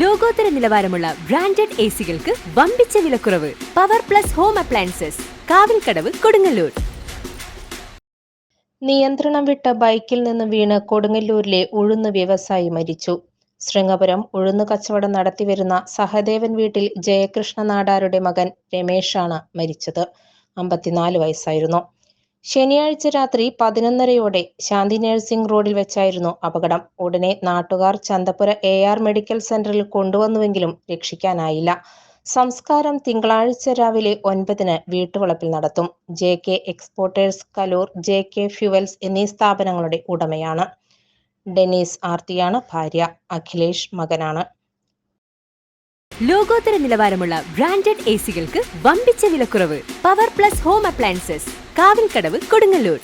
ലോകോത്തര നിലവാരമുള്ള branded A സികൾക്ക് വമ്പിച്ച വിലക്കുറവ്. Power plus home appliances Kavilkadavu Kodungallur. നിയന്ത്രണം വിട്ട ബൈക്കിൽ നിന്ന് വീണ് കൊടുങ്ങല്ലൂരിലെ ഉഴുന്ന് വ്യവസായി മരിച്ചു. ശൃംഗപുരം ഉഴുന്ന് കച്ചവടം നടത്തിവരുന്ന സഹദേവൻ വീട്ടിൽ ജയകൃഷ്ണ നാടാരുടെ മകൻ രമേശാണ് മരിച്ചത്. അമ്പത്തിനാല് വയസ്സായിരുന്നു. ശനിയാഴ്ച രാത്രി പതിനൊന്നരയോടെ ശാന്തി നഴ്സിംഗ് റോഡിൽ വെച്ചായിരുന്നു അപകടം. ഉടനെ നാട്ടുകാർ ചന്തപുര എ ആർ മെഡിക്കൽ സെന്ററിൽ കൊണ്ടുവന്നുവെങ്കിലും രക്ഷിക്കാനായില്ല. സംസ്കാരം തിങ്കളാഴ്ച രാവിലെ ഒൻപതിന് വീട്ടുവളപ്പിൽ നടത്തും. J K exporters Kaloor J K fuels എന്നീ സ്ഥാപനങ്ങളുടെ ഉടമയാണ്. ഡെനീസ് ആർത്തിയാണ് ഭാര്യ. അഖിലേഷ് മകനാണ്. ലോകോത്തര നിലവാരമുള്ള ബ്രാൻഡഡ് എ സികൾക്ക് വമ്പിച്ച വിലക്കുറവ്. Power plus home appliances. Kavilkadavu Kodungallur.